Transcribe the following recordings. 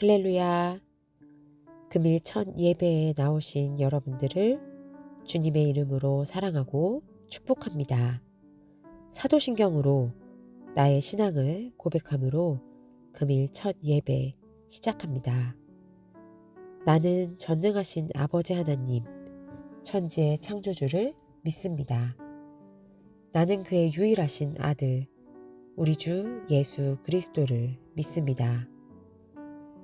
할렐루야. 금일 첫 예배에 나오신 여러분들을 주님의 이름으로 사랑하고 축복합니다. 사도신경으로 나의 신앙을 고백함으로 금일 첫 예배 시작합니다. 나는 전능하신 아버지 하나님, 천지의 창조주를 믿습니다. 나는 그의 유일하신 아들, 우리 주 예수 그리스도를 믿습니다.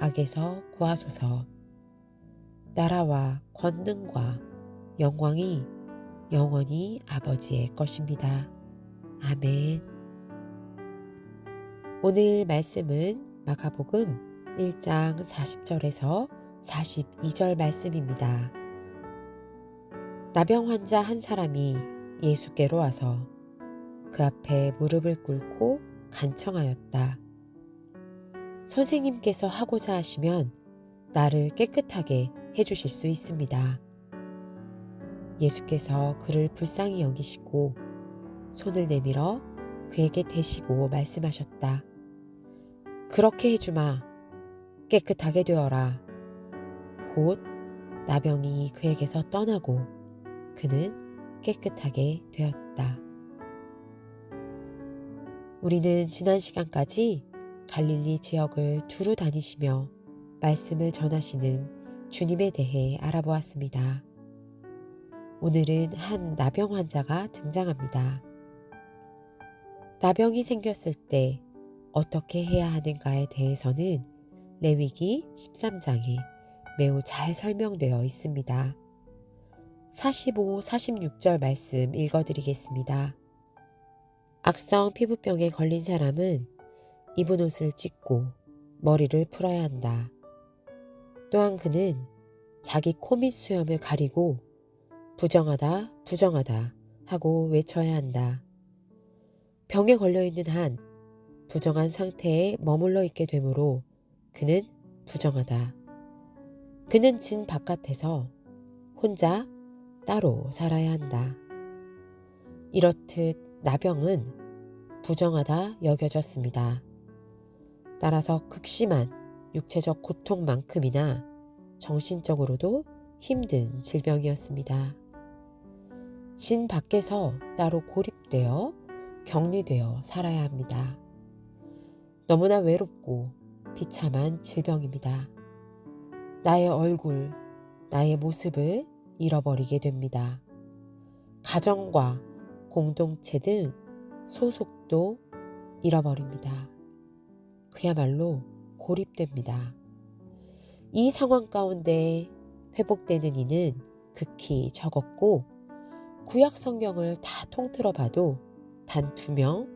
악에서 구하소서. 나라와 권능과 영광이 영원히 아버지의 것입니다. 아멘. 오늘 말씀은 마가복음 1장 40절에서 42절 말씀입니다. 나병 환자 한 사람이 예수께로 와서 그 앞에 무릎을 꿇고 간청하였다. 선생님께서 하고자 하시면 나를 깨끗하게 해주실 수 있습니다. 예수께서 그를 불쌍히 여기시고 손을 내밀어 그에게 대시고 말씀하셨다. 그렇게 해주마. 깨끗하게 되어라. 곧 나병이 그에게서 떠나고 그는 깨끗하게 되었다. 우리는 지난 시간까지 갈릴리 지역을 두루 다니시며 말씀을 전하시는 주님에 대해 알아보았습니다. 오늘은 한 나병 환자가 등장합니다. 나병이 생겼을 때 어떻게 해야 하는가에 대해서는 레위기 13장에 매우 잘 설명되어 있습니다. 45, 46절 말씀 읽어드리겠습니다. 악성 피부병에 걸린 사람은 입은 옷을 찢고 머리를 풀어야 한다. 또한 그는 자기 코 밑 수염을 가리고 부정하다, 부정하다 하고 외쳐야 한다. 병에 걸려 있는 한 부정한 상태에 머물러 있게 되므로 그는 부정하다. 그는 진 바깥에서 혼자 따로 살아야 한다. 이렇듯 나병은 부정하다 여겨졌습니다. 따라서 극심한 육체적 고통만큼이나 정신적으로도 힘든 질병이었습니다. 진 밖에서 따로 고립되어 격리되어 살아야 합니다. 너무나 외롭고 비참한 질병입니다. 나의 얼굴, 나의 모습을 잃어버리게 됩니다. 가정과 공동체 등 소속도 잃어버립니다. 그야말로 고립됩니다. 이 상황 가운데 회복되는 이는 극히 적었고 구약 성경을 다 통틀어 봐도 단 두 명,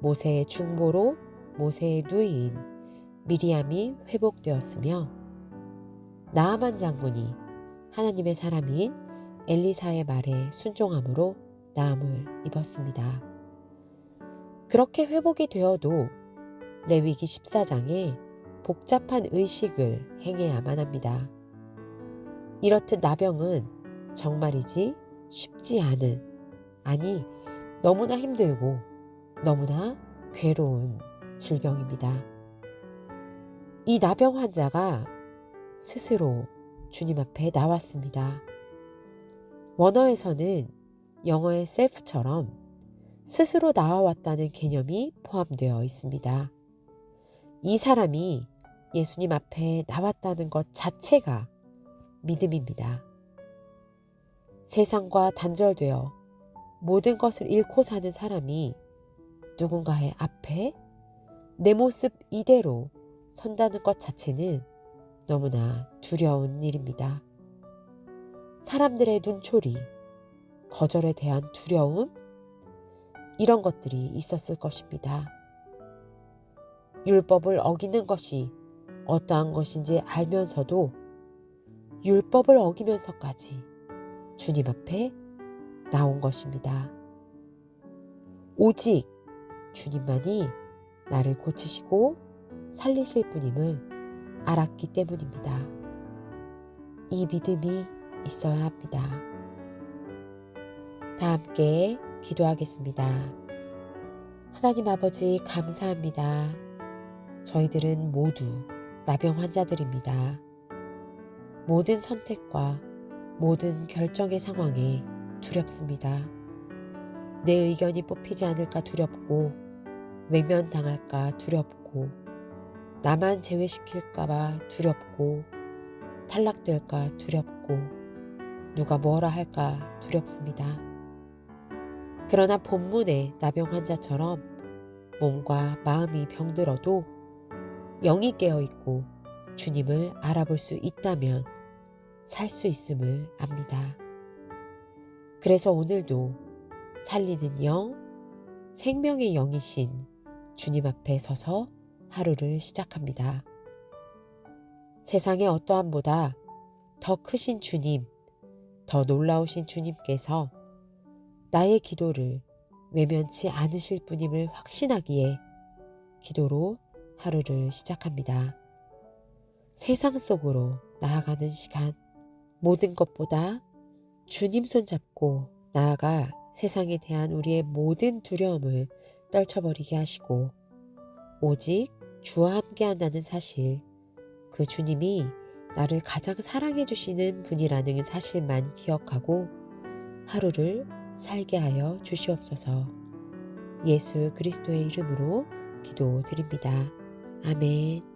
모세의 중보로 모세의 누이인 미리암이 회복되었으며 나아만 장군이 하나님의 사람인 엘리사의 말에 순종함으로 나음을 입었습니다. 그렇게 회복이 되어도 레위기 14장에 복잡한 의식을 행해야만 합니다. 이렇듯 나병은 정말이지 쉽지 않은, 아니, 너무나 힘들고 너무나 괴로운 질병입니다. 이 나병 환자가 스스로 주님 앞에 나왔습니다. 원어에서는 영어의 셀프처럼 스스로 나와왔다는 개념이 포함되어 있습니다. 이 사람이 예수님 앞에 나왔다는 것 자체가 믿음입니다. 세상과 단절되어 모든 것을 잃고 사는 사람이 누군가의 앞에 내 모습 이대로 선다는 것 자체는 너무나 두려운 일입니다. 사람들의 눈초리, 거절에 대한 두려움, 이런 것들이 있었을 것입니다. 율법을 어기는 것이 어떠한 것인지 알면서도 율법을 어기면서까지 주님 앞에 나온 것입니다. 오직 주님만이 나를 고치시고 살리실 분임을 알았기 때문입니다. 이 믿음이 있어야 합니다. 다 함께 기도하겠습니다. 하나님 아버지 감사합니다. 저희들은 모두 나병 환자들입니다. 모든 선택과 모든 결정의 상황에 두렵습니다. 내 의견이 뽑히지 않을까 두렵고 외면당할까 두렵고 나만 제외시킬까봐 두렵고 탈락될까 두렵고 누가 뭐라 할까 두렵습니다. 그러나 본문의 나병 환자처럼 몸과 마음이 병들어도 영이 깨어 있고 주님을 알아볼 수 있다면 살 수 있음을 압니다. 그래서 오늘도 살리는 영, 생명의 영이신 주님 앞에 서서 하루를 시작합니다. 세상의 어떠함보다 더 크신 주님, 더 놀라우신 주님께서 나의 기도를 외면치 않으실 분임을 확신하기에 기도로 하루를 시작합니다. 세상 속으로 나아가는 시간, 모든 것보다 주님 손잡고 나아가 세상에 대한 우리의 모든 두려움을 떨쳐버리게 하시고 오직 주와 함께 한다는 사실, 그 주님이 나를 가장 사랑해 주시는 분이라는 사실만 기억하고 하루를 살게 하여 주시옵소서. 예수 그리스도의 이름으로 기도드립니다. 아멘.